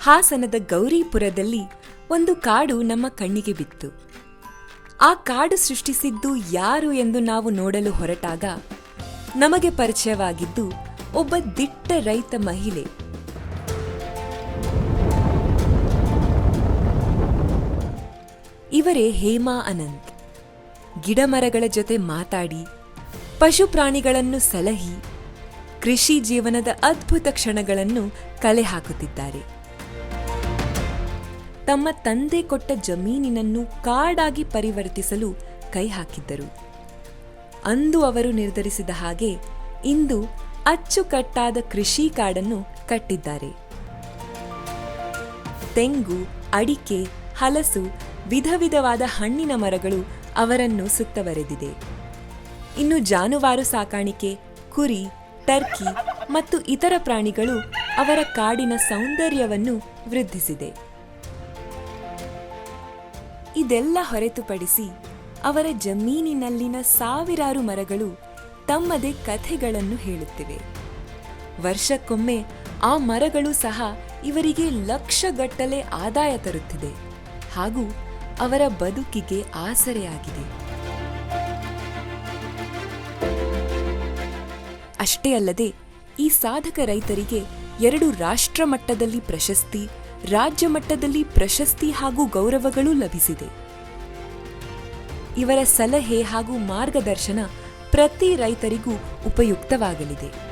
ಹಾಸನದ ಗೌರಿಪುರದಲ್ಲಿ ಒಂದು ಕಾಡು ನಮ್ಮ ಕಣ್ಣಿಗೆ ಬಿತ್ತು. ಆ ಕಾಡು ಸೃಷ್ಟಿಸಿದ್ದು ಯಾರು ಎಂದು ನಾವು ನೋಡಲು ಹೊರಟಾಗ ನಮಗೆ ಪರಿಚಯವಾಗಿದ್ದು ಒಬ್ಬ ದಿಟ್ಟ ರೈತ ಮಹಿಳೆ. ಇವರೇ ಹೇಮಾ ಅನಂತ್. ಗಿಡಮರಗಳ ಜೊತೆ ಮಾತಾಡಿ, ಪಶು ಪ್ರಾಣಿಗಳನ್ನು ಸಲಹಿ, ಕೃಷಿ ಜೀವನದ ಅದ್ಭುತ ಕ್ಷಣಗಳನ್ನು ಕಲೆ ಹಾಕುತ್ತಿದ್ದಾರೆ. ತಮ್ಮ ತಂದೆ ಕೊಟ್ಟ ಜಮೀನಿನನ್ನು ಕಾಡಾಗಿ ಪರಿವರ್ತಿಸಲು ಕೈ ಹಾಕಿದ್ದರು. ಅಂದು ಅವರು ನಿರ್ಧರಿಸಿದ ಹಾಗೆ ಇಂದು ಅಚ್ಚುಕಟ್ಟಾದ ಕೃಷಿ ಕಾಡನ್ನು ಕಟ್ಟಿದ್ದಾರೆ. ತೆಂಗು, ಅಡಿಕೆ, ಹಲಸು, ವಿಧ ವಿಧವಾದ ಹಣ್ಣಿನ ಮರಗಳು ಅವರನ್ನು ಸುತ್ತವರೆದಿದೆ. ಇನ್ನು ಜಾನುವಾರು ಸಾಕಾಣಿಕೆ, ಕುರಿ, ಟರ್ಕಿ ಮತ್ತು ಇತರ ಪ್ರಾಣಿಗಳು ಅವರ ಕಾಡಿನ ಸೌಂದರ್ಯವನ್ನು ವೃದ್ಧಿಸಿದೆ. ಇದೆಲ್ಲ ಹೊರತುಪಡಿಸಿ ಅವರ ಜಮೀನಿನಲ್ಲಿನ ಸಾವಿರಾರು ಮರಗಳು ತಮ್ಮದೇ ಕಥೆಗಳನ್ನು ಹೇಳುತ್ತಿವೆ. ವರ್ಷಕ್ಕೊಮ್ಮೆ ಆ ಮರಗಳು ಸಹ ಇವರಿಗೆ ಲಕ್ಷಗಟ್ಟಲೆ ಆದಾಯ ತರುತ್ತಿದೆ. ಹಾಗೂ ಅವರ ಬದುಕಿಗೆ ಆಸರೆಯಾಗಿದೆ. ಅಷ್ಟೇ ಅಲ್ಲದೆ ಈ ಸಾಧಕ ರೈತರಿಗೆ ಎರಡು ರಾಷ್ಟ್ರ ಮಟ್ಟದಲ್ಲಿ ಪ್ರಶಸ್ತಿ ರಾಜ್ಯ ಮಟ್ಟದಲ್ಲಿ ಪ್ರಶಸ್ತಿ ಹಾಗೂ ಗೌರವಗಳು ಲಭಿಸಿದೆ. ಇವರ ಸಲಹೆ ಹಾಗೂ ಮಾರ್ಗದರ್ಶನ ಪ್ರತಿ ರೈತರಿಗೂ ಉಪಯುಕ್ತವಾಗಲಿದೆ.